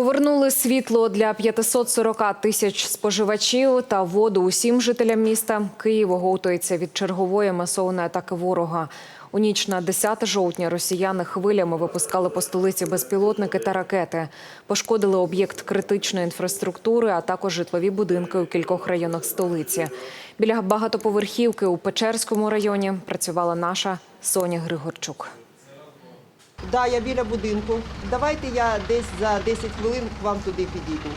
Повернули світло для 540 тисяч споживачів та воду усім жителям міста. Київ оговтується від чергової масованої атаки ворога. У ніч на 10 жовтня росіяни хвилями випускали по столиці безпілотники та ракети. Пошкодили об'єкт критичної інфраструктури, а також житлові будинки у кількох районах столиці. Біля багатоповерхівки у Печерському районі працювала наша Соня Григорчук. Да, я біля будинку. Давайте я десь за 10 хвилин к вам туди підійду.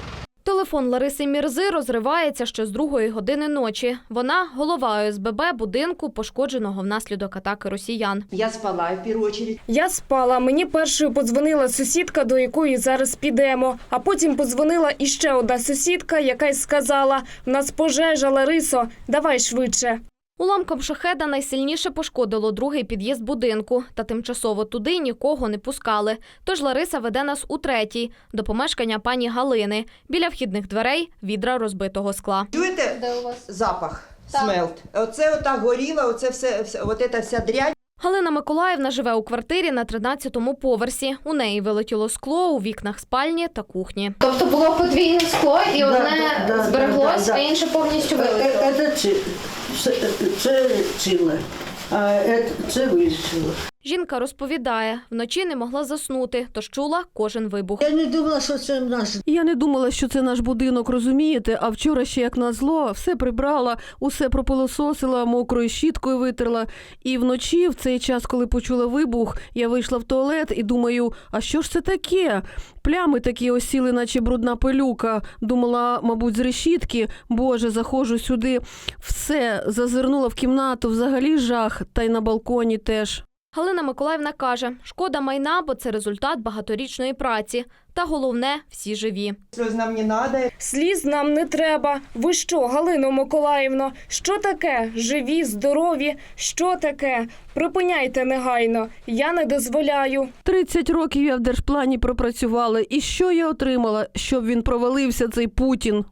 Телефон Лариси Мірзи розривається ще з другої години ночі. Вона голова ОСББ будинку, пошкодженого внаслідок атаки росіян. Я спала в першу чергу. Я спала. Мені першою подзвонила сусідка, до якої зараз підемо. А потім подзвонила іще одна сусідка, яка й сказала: в нас пожежа, Ларисо, давай швидше. Уламком шахеда найсильніше пошкодило другий під'їзд будинку, та тимчасово туди нікого не пускали. Тож Лариса веде нас у третій, до помешкання пані Галини. Біля вхідних дверей відра розбитого скла. Чуєте запах? Смелт. Оце отак горіло, оце все, все от ця вся дрянь. Галина Миколаївна живе у квартирі на 13-му поверсі. У неї вилетіло скло у вікнах спальні та кухні. Тобто було подвійне скло, і одне да, да, збереглось, да, да. а інше повністю Е, вилетіло. е, Це, чи- це, це ціле, а е, це вилетіло. Жінка розповідає, вночі не могла заснути, тож чула кожен вибух. Я не думала, що це наш Я не думала, що це наш будинок, розумієте? А вчора ще як назло, все прибрала, усе пропилососила, мокрою щіткою витерла. І вночі, в цей час, коли почула вибух, я вийшла в туалет і думаю, а що ж це таке? Плями такі осіли, наче брудна пилюка. Думала, мабуть, з решітки. Боже, заходжу сюди. Все, зазирнула в кімнату, взагалі жах, та й на балконі теж. Галина Миколаївна каже, шкода майна, бо це результат багаторічної праці. Та головне, всі живі. Сльоз нам не треба. Сліз нам не треба. Ви що, Галино Миколаївно? Що таке? Живі, здорові? Що таке? Припиняйте негайно. Я не дозволяю. 30 років я в держплані пропрацювала. І що я отримала, щоб він провалився, цей Путін?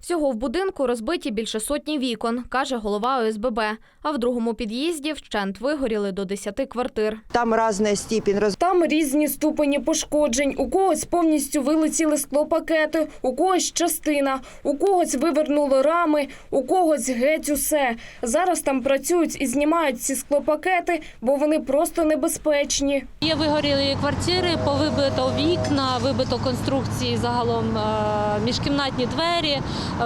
Всього в будинку розбиті більше сотні вікон, каже голова ОСББ. А в другому під'їзді вщент вигоріли до 10 квартир. Там різна степень роз... Там різні ступені пошкоджень. У когось повністю вилетіли склопакети, у когось частина, у когось вивернули рами, у когось геть усе. Зараз там працюють і знімають ці склопакети, бо вони просто небезпечні. Є вигорілі квартири, повибито вікна, вибито конструкції загалом е, міжкімнатні двері,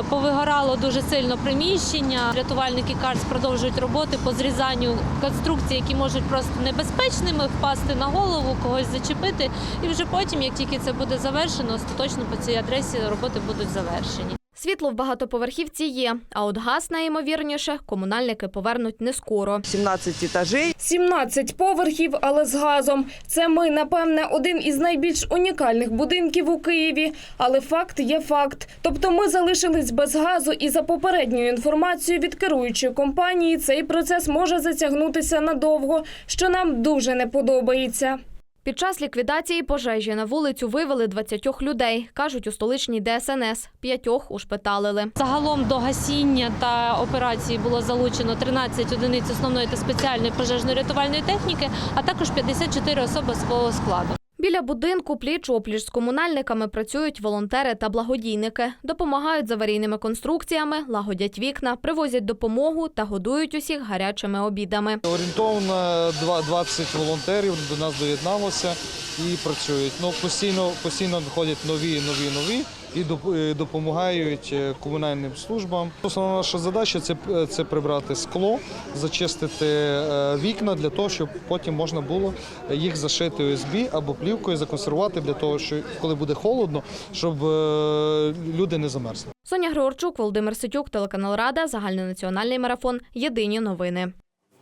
повигорало дуже сильно приміщення. Рятувальники КАРС продовжують роботи по зрізанню конструкцій, які можуть просто небезпечними впасти на голову, когось зачепити. І вже потім, як тільки це буде завершено, остаточно по цій адресі роботи будуть завершені. Світло в багатоповерхівці є, а от газ, найімовірніше, комунальники повернуть не скоро. 17 етажей. 17 поверхів, але з газом. Це ми, напевне, один із найбільш унікальних будинків у Києві. Але факт є факт. Тобто ми залишились без газу, і за попередньою інформацією від керуючої компанії цей процес може затягнутися надовго, що нам дуже не подобається. Під час ліквідації пожежі на вулицю вивели 20 людей, кажуть у столичній ДСНС. П'ятьох ушпиталили. Загалом до гасіння та операції було залучено 13 одиниць основної та спеціальної пожежно-рятувальної техніки, а також 54 особи свого складу. Біля будинку пліч-опліч з комунальниками працюють волонтери та благодійники. Допомагають з аварійними конструкціями, лагодять вікна, привозять допомогу та годують усіх гарячими обідами. Орієнтовно два- 20 волонтерів до нас доєдналося і працюють. Ну, постійно, постійно виходять нові, нові, нові і е, допомагають е, комунальним службам. Основна наша задача це, це прибрати скло, зачистити е, вікна для того, щоб потім можна було їх зашити ОСБ або плівкою законсервувати для того, що коли буде холодно, щоб люди не замерзли. Соня Григорчук, Володимир Ситюк, телеканал Рада, загальнонаціональний марафон. Єдині новини.